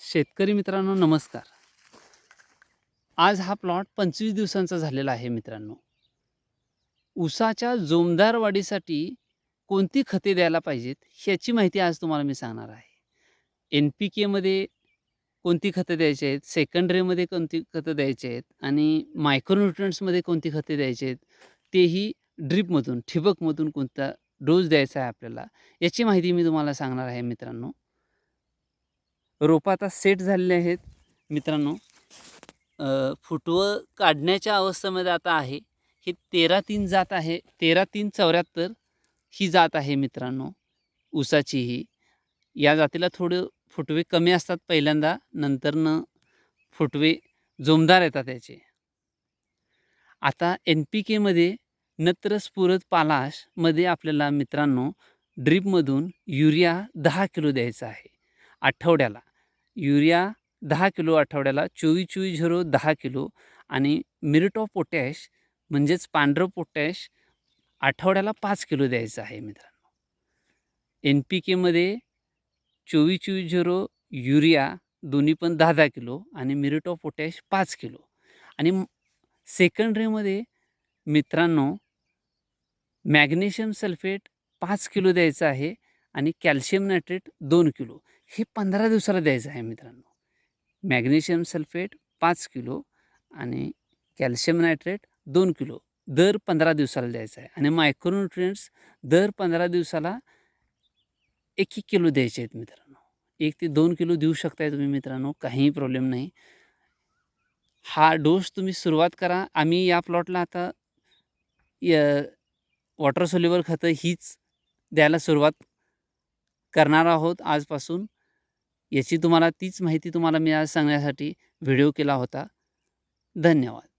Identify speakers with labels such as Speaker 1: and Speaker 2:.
Speaker 1: शेतकरी मित्रांनो नमस्कार. आज हा प्लॉट पंचवीस दिवसांचा झालेला आहे मित्रांनो. ऊसाच्या जोमदार वाढीसाठी कोणती खते द्यायला पाहिजेत ह्याची माहिती आज तुम्हाला मी सांगणार आहे. एन पी केमध्ये कोणती खतं द्यायची आहेत सेकंडरीमध्ये कोणती खतं द्यायची आहेत आणि मायक्रोन्युट्रंट्समध्ये कोणती खते द्यायची आहेत तेही ड्रीपमधून ठिबकमधून कोणता डोस द्यायचा आहे आपल्याला याची माहिती मी तुम्हाला सांगणार आहे मित्रांनो. रोपं आता सेट झालेले आहेत. मित्रांनो फुटवं काढण्याच्या अवस्थेमध्ये आता आहे. ही तेरा तीन जात आहे. तेरा तीन चौऱ्याहत्तर ही जात आहे मित्रांनो ऊसाची ही या जातीला थोडं फुटवे कमी असतात पहिल्यांदा नंतरनं फुटवे जोमदार येतात त्याचे आता एन पी केमध्ये नत्र स्फुरद पालाशमध्ये आपल्याला मित्रांनो ड्रीपमधून युरिया दहा किलो द्यायचा आहे आठवड्याला. युरिया दहा किलो आठवड्याला चोवीस चोवीस झिरो दहा किलो आणि मिरिटॉ पोटॅश म्हणजेच पांढरं पोटॅश आठवड्याला पाच किलो द्यायचं आहे मित्रांनो. एन पी केमध्ये चोवीस चोवीस झिरो युरिया दोन्ही पण दहा दहा किलो आणि मिरिटॉ पोटॅश पाच किलो. आणि सेकंडरीमध्ये मित्रांनो मॅग्नेशियम सल्फेट पाच किलो द्यायचं आहे आणि कॅल्शियम नायट्रेट दोन किलो. हे पंधरा दिवसाला द्यायचं आहे मित्रांनो. मॅग्नेशियम सल्फेट पाच किलो आणि कॅल्शियम नायट्रेट दोन किलो दर पंधरा दिवसाला द्यायचं आहे. आणि मायक्रोन्युट्रियंट्स दर पंधरा दिवसाला एक एक किलो द्यायचे आहेत मित्रांनो. एक ते दोन किलो देऊ शकताय तुम्ही मित्रांनो काहीही प्रॉब्लेम नाही. हा डोस तुम्ही सुरुवात करा. आम्ही या प्लॉटला आता वॉटर सोल्युबल खतं हीच द्यायला सुरुवात करणार आहोत आजपासून. याची तुम्हाला तीच माहिती तुम्हाला मी आज सांगण्यासाठी व्हिडिओ केला होता. धन्यवाद.